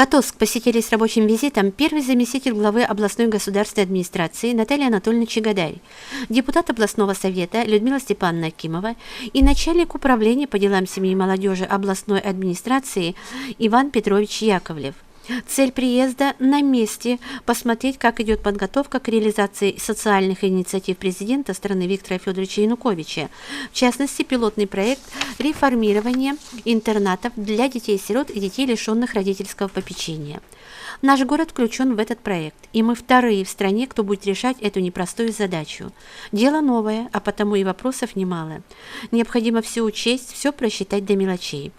Котовск посетили с рабочим визитом первый заместитель главы областной государственной администрации Наталья Анатольевна Чегадарь, депутат областного совета Людмила Степановна Акимова и начальник управления по делам семьи и молодежи областной администрации Иван Петрович Яковлев. Цель приезда – на месте посмотреть, как идет подготовка к реализации социальных инициатив президента страны Виктора Федоровича Януковича, в частности, пилотный проект реформирования интернатов для детей-сирот и детей, лишенных родительского попечения. Наш город включен в этот проект, и мы вторые в стране, кто будет решать эту непростую задачу. Дело новое, а потому и вопросов немало. Необходимо все учесть, все просчитать до мелочей.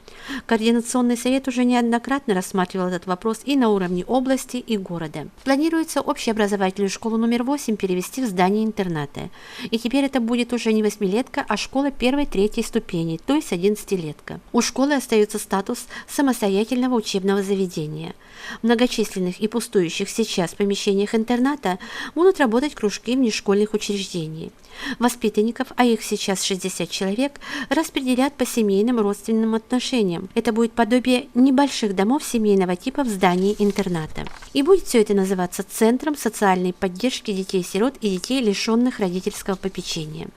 Координационный совет уже неоднократно рассматривал этот вопрос и на уровне области и города. Планируется общеобразовательную школу номер 8 перевести в здание интерната. И теперь это будет уже не восьмилетка, а школа первой-третьей ступени, то есть одиннадцатилетка. У школы остается статус самостоятельного учебного заведения. В многочисленных и пустующих сейчас помещениях интерната будут работать кружки внешкольных учреждений. Воспитанников, а их сейчас 60 человек, распределят по семейным родственным отношениям. Это будет подобие небольших домов семейного типа в здании интерната. И будет все это называться Центром социальной поддержки детей-сирот и детей, лишенных родительского попечения.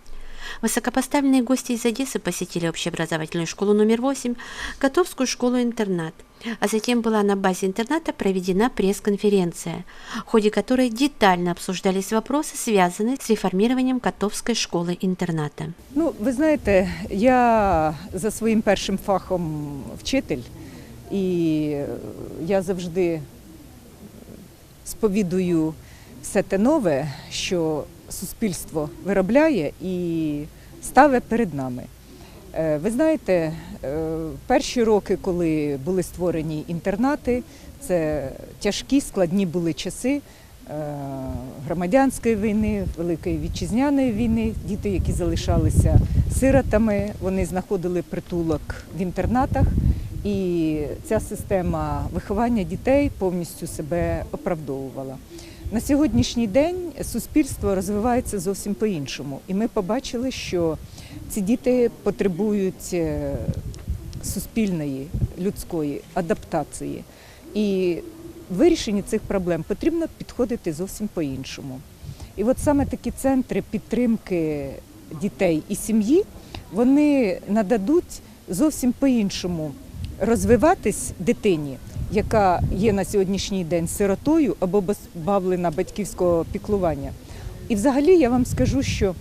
Высокопоставленные гости из Одессы посетили общеобразовательную школу номер 8, Котовскую школу-интернат – а затем была на базе интерната проведена пресс-конференция, в ходе которой детально обсуждались вопросы, связанные с реформированием Котовської школи-інтерната. Ну, ви знаєте, я за своїм першим фахом вчитель, і я завжди сповідую все те нове, що суспільство виробляє і ставить перед нами. Е, Ви знаєте, е, перші роки, коли були створені інтернати, це тяжкі, складні були часи е, громадянської війни, Великої вітчизняної війни. Діти, які залишалися сиротами, вони знаходили притулок в інтернатах, і ця система виховання дітей повністю себе оправдовувала. На сьогоднішній день суспільство розвивається зовсім по-іншому, і ми побачили, що ці діти потребують е, суспільної людської адаптації. І вирішенні цих проблем потрібно підходити зовсім по-іншому. І от саме такі центри підтримки дітей і сім'ї вони нададуть зовсім по-іншому розвиватись дитині, яка є на сьогоднішній день сиротою або позбавлена батьківського піклування. І взагалі я вам скажу, що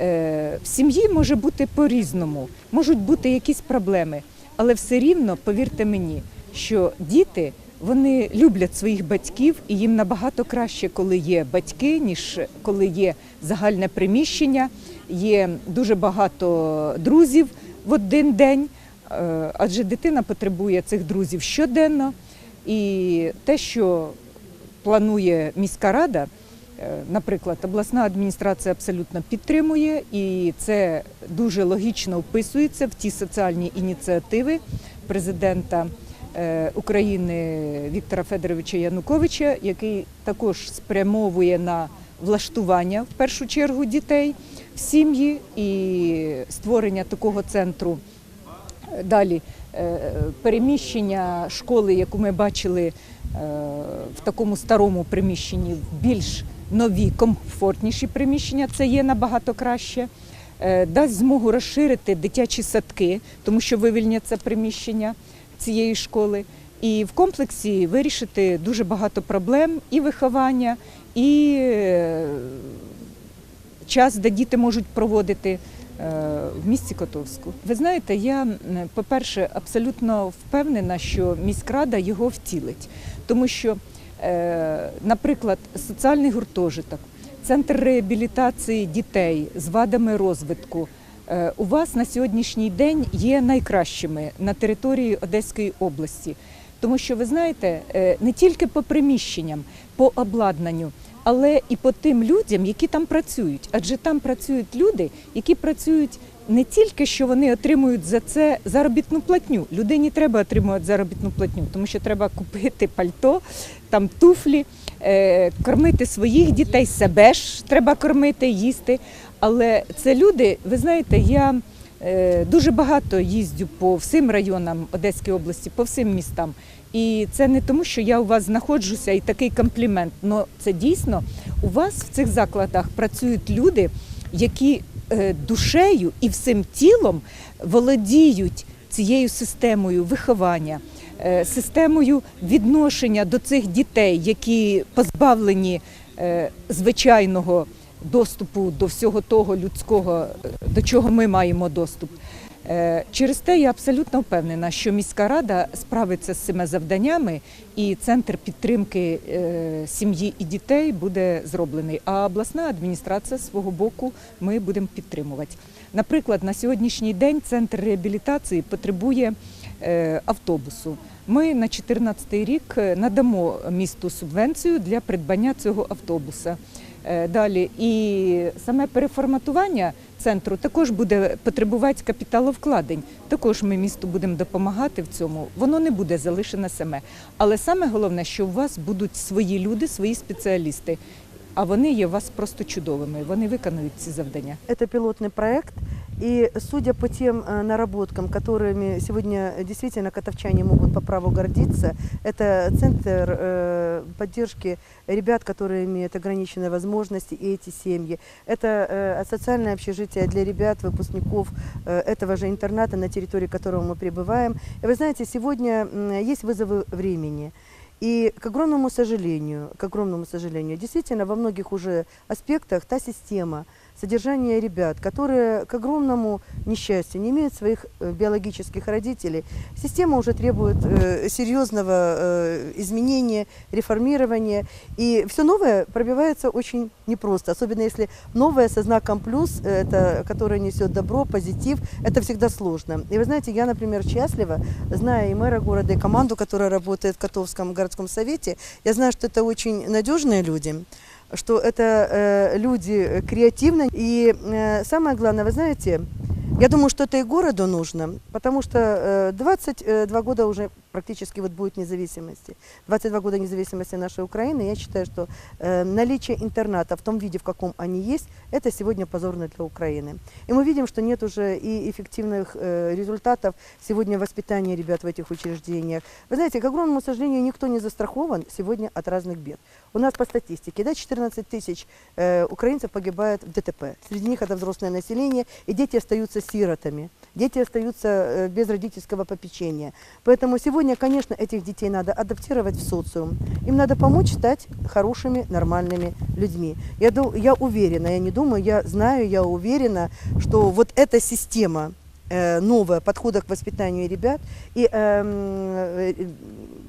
е, в сім'ї може бути по-різному, можуть бути якісь проблеми, але все рівно, повірте мені, що діти вони люблять своїх батьків, і їм набагато краще, коли є батьки, ніж коли є загальне приміщення, є дуже багато друзів в один день. Е, Адже дитина потребує цих друзів щоденно, і те, що планує міська рада, е, наприклад, обласна адміністрація абсолютно підтримує, і це дуже логічно вписується в ті соціальні ініціативи президента е, України Віктора Федоровича Януковича, який також спрямовує на влаштування в першу чергу дітей в сім'ї і створення такого центру. Далі е, переміщення школи, яку ми бачили е, в такому старому приміщенні, в більш нові, комфортніші приміщення, це є набагато краще. Е, Дасть змогу розширити дитячі садки, тому що вивільняться приміщення цієї школи. І в комплексі вирішити дуже багато проблем і виховання, і час, де діти можуть проводити в місті Котовську. Ви знаєте, я, по-перше, абсолютно впевнена, що міськрада його втілить, тому що, е, наприклад, соціальний гуртожиток, центр реабілітації дітей з вадами розвитку. е, У вас на сьогоднішній день є найкращими на території Одеської області, тому що ви знаєте, е, не тільки по приміщенням, по обладнанню, але і по тим людям, які там працюють. Адже там працюють люди, які працюють не тільки що вони отримують за це заробітну платню. Людині треба отримувати заробітну платню, тому що треба купити пальто, там туфлі, е, кормити своїх дітей, себе ж треба кормити, їсти. Але це люди, ви знаєте, я Дуже багато їздю по всім районам Одеської області, по всім містам. І це не тому, що я у вас знаходжуся і такий комплімент. але це дійсно у вас в цих закладах працюють люди, які е, душею і всім тілом володіють цією системою виховання, е, системою відношення до цих дітей, які позбавлені е, звичайного доступу до всього того людського, до чого ми маємо доступ. Е, Через те я абсолютно впевнена, що міська рада справиться з цими завданнями, і центр підтримки е, сім'ї і дітей буде зроблений. А обласна адміністрація свого боку ми будемо підтримувати. Наприклад, на сьогоднішній день центр реабілітації потребує е, автобусу. Ми на 2014 рік надамо місту субвенцію для придбання цього автобуса. Е, Далі і саме переформатування центру також буде потребувати капіталовкладень. Також ми місту будемо допомагати в цьому. Воно не буде залишене саме. Але саме головне, що у вас будуть свої люди, свої спеціалісти. А вони є у вас просто чудовими. Вони виконують ці завдання. Це пілотний проект, и судя по тем э, наработкам, которыми сегодня действительно катовчане могут по праву гордиться, это центр э, поддержки ребят, которые имеют ограниченные возможности, и эти семьи. Это э, социальное общежитие для ребят, выпускников этого же интерната, на территории которого мы пребываем. И вы знаете, сегодня есть вызовы времени. И, к огромному сожалению, к огромному сожалению, действительно во многих уже аспектах та система содержания ребят, которые, к огромному несчастью, не имеют своих э, биологических родителей, система уже требует э, серьезного э, изменения, реформирования. И все новое пробивается очень непросто, особенно если новое со знаком плюс, э, это, которое несет добро, позитив, это всегда сложно. И вы знаете, я, например, счастлива, зная и мэра города, и команду, которая работает в Котовском городском совете, я знаю, что это очень надежные люди, что это э, люди креативные. И э, самое главное, вы знаете, я думаю, что это и городу нужно, потому что э, 22 года уже практически вот будет независимости. 22 года независимости нашей Украины. Я считаю, что э, наличие интерната в том виде, в каком они есть, это сегодня позорно для Украины. И мы видим, что нет уже и эффективных э, результатов сегодня воспитания ребят в этих учреждениях. Вы знаете, к огромному сожалению, никто не застрахован сегодня от разных бед. У нас по статистике, да, 14 тысяч э, украинцев погибает в ДТП. Среди них это взрослое население, и дети остаются сиротами. Дети остаются э, без родительского попечения. Поэтому сегодня, конечно, этих детей надо адаптировать в социум. Им надо помочь стать хорошими, нормальными людьми. Я, я уверена, я не думаю, я знаю, я уверена, что вот эта система э, новая подхода к воспитанию ребят и, эм, э,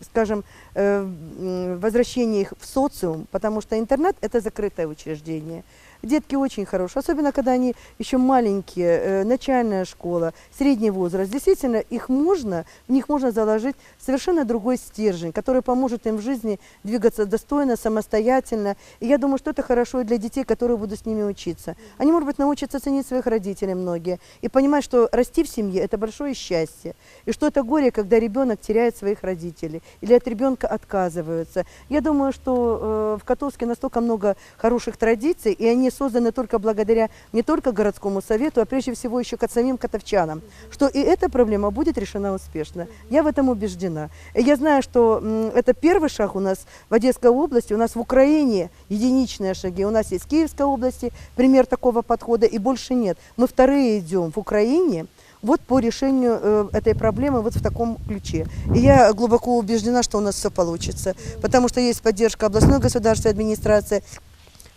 скажем, э, возвращение их в социум, потому что интернат – это закрытое учреждение. Детки очень хорошие, особенно когда они еще маленькие, э, начальная школа, средний возраст. Действительно, их можно, в них можно заложить совершенно другой стержень, который поможет им в жизни двигаться достойно, самостоятельно. И я думаю, что это хорошо и для детей, которые будут с ними учиться. Они, может быть, научатся ценить своих родителей многие и понимать, что расти в семье – это большое счастье. И что это горе, когда ребенок теряет своих родителей или от ребенка отказываются. Я думаю, что э, в Котовске настолько много хороших традиций, и они созданы только благодаря не только городскому совету, а прежде всего еще к самим котовчанам, что и эта проблема будет решена успешно. Я в этом убеждена. Я знаю, что м, это первый шаг у нас в Одесской области, у нас в Украине единичные шаги, у нас есть Киевской области пример такого подхода, и больше нет. Мы вторые идем в Украине, вот по решению э, этой проблемы вот в таком ключе. И я глубоко убеждена, что у нас все получится, потому что есть поддержка областной государственной администрации,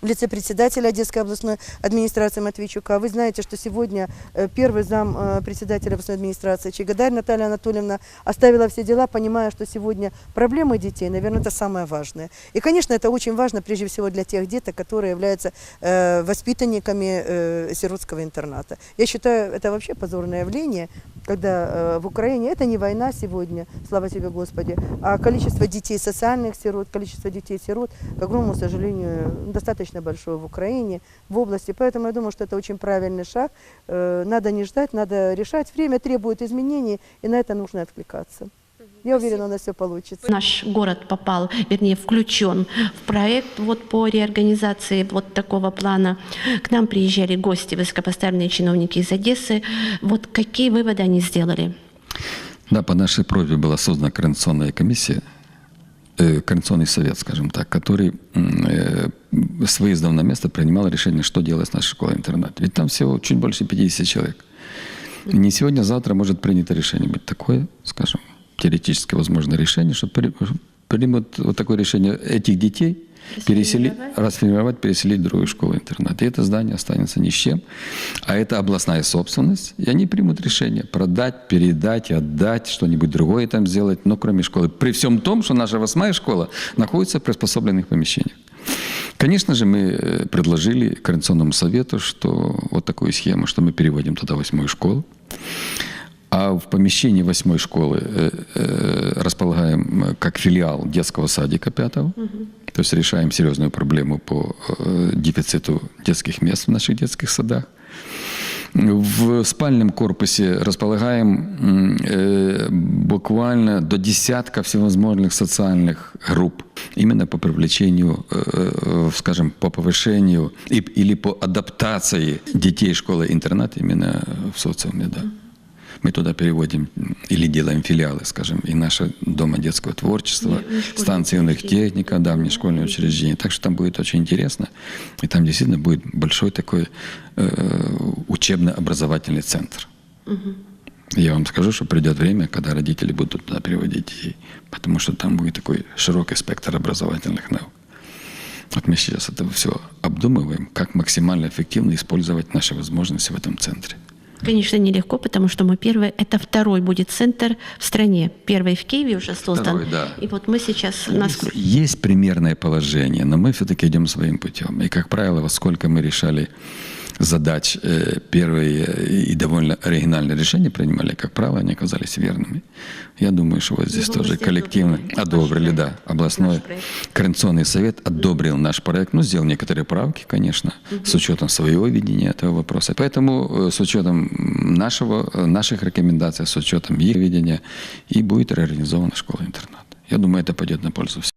в лице председателя Одесской областной администрации Матвейчука. Вы знаете, что сегодня э, первый зам э, председателя областной администрации Чегадарь Наталья Анатольевна оставила все дела, понимая, что сегодня проблемы детей, наверное, это самое важное. И, конечно, это очень важно прежде всего для тех деток, которые являются э, воспитанниками сиротского интерната. Я считаю, это вообще позорное явление, когда в Украине это не война сегодня, слава тебе Господи, а количество детей социальных сирот, количество детей-сирот, к огромному сожалению, достаточно большое в Украине, в области. Поэтому я думаю, что это очень правильный шаг. Э, Надо не ждать, надо решать. Время требует изменений, и на это нужно откликаться. Я уверена, у нас все получится. Наш город попал, вернее, включен в проект вот по реорганизации вот такого плана. К нам приезжали гости, высокопоставленные чиновники из Одессы. Вот какие выводы они сделали? Да, по нашей просьбе была создана координационная комиссия, координационный совет, скажем так, который э, с выездом на место принимал решение, что делать с нашей школой-интернат. Ведь там всего чуть больше 50 человек. Не сегодня, а завтра может принято решение быть такое, скажем, теоретически возможное решение, что при- примут вот такое решение этих детей переселить, расформировать, переселить в другую школу-интернат. И это здание останется ни с чем. А это областная собственность. И они примут решение продать, передать, отдать, что-нибудь другое там сделать, но кроме школы. При всем том, что наша восьмая школа находится в приспособленных помещениях. Конечно же, мы э, предложили Координационному совету, что вот такую схему, что мы переводим туда восьмую школу, а в помещении восьмой школы э, э, располагаем как филиал детского садика пятого. То есть решаем серьезную проблему по э, дефициту детских мест в наших детских садах. В спальном корпусе располагаем э, буквально до десятка всевозможных социальных групп именно по привлечению, э, скажем, по повышению или по адаптации детей школы-интерната именно в социуме, да. Мы туда переводим или делаем филиалы, скажем, и наше дома детского творчества, станции юных техника, да, внешкольные учреждения. Так что там будет очень интересно. И там действительно будет большой такой э, учебно-образовательный центр. Я вам скажу, что придет время, когда родители будут туда переводить детей, потому что там будет такой широкий спектр образовательных наук. Вот мы сейчас это все обдумываем, как максимально эффективно использовать наши возможности в этом центре. Конечно, нелегко, потому что мы первый, это второй будет центр в стране. Первый в Киеве уже создан. Второй, да. И вот мы сейчас нас... Есть примерное положение, но мы все-таки идем своим путем. И, как правило, вот сколько мы решали задач, э, первые э, и довольно оригинальные решения принимали, как правило, они оказались верными. Я думаю, что вот здесь тоже коллективно одобрили проект, да, областной координационный совет одобрил наш проект, ну, сделал некоторые правки, конечно, с учетом своего видения этого вопроса. Поэтому э, с учетом нашего, наших рекомендаций, с учетом их видения, и будет реорганизована школа-интернат. Я думаю, это пойдет на пользу всем.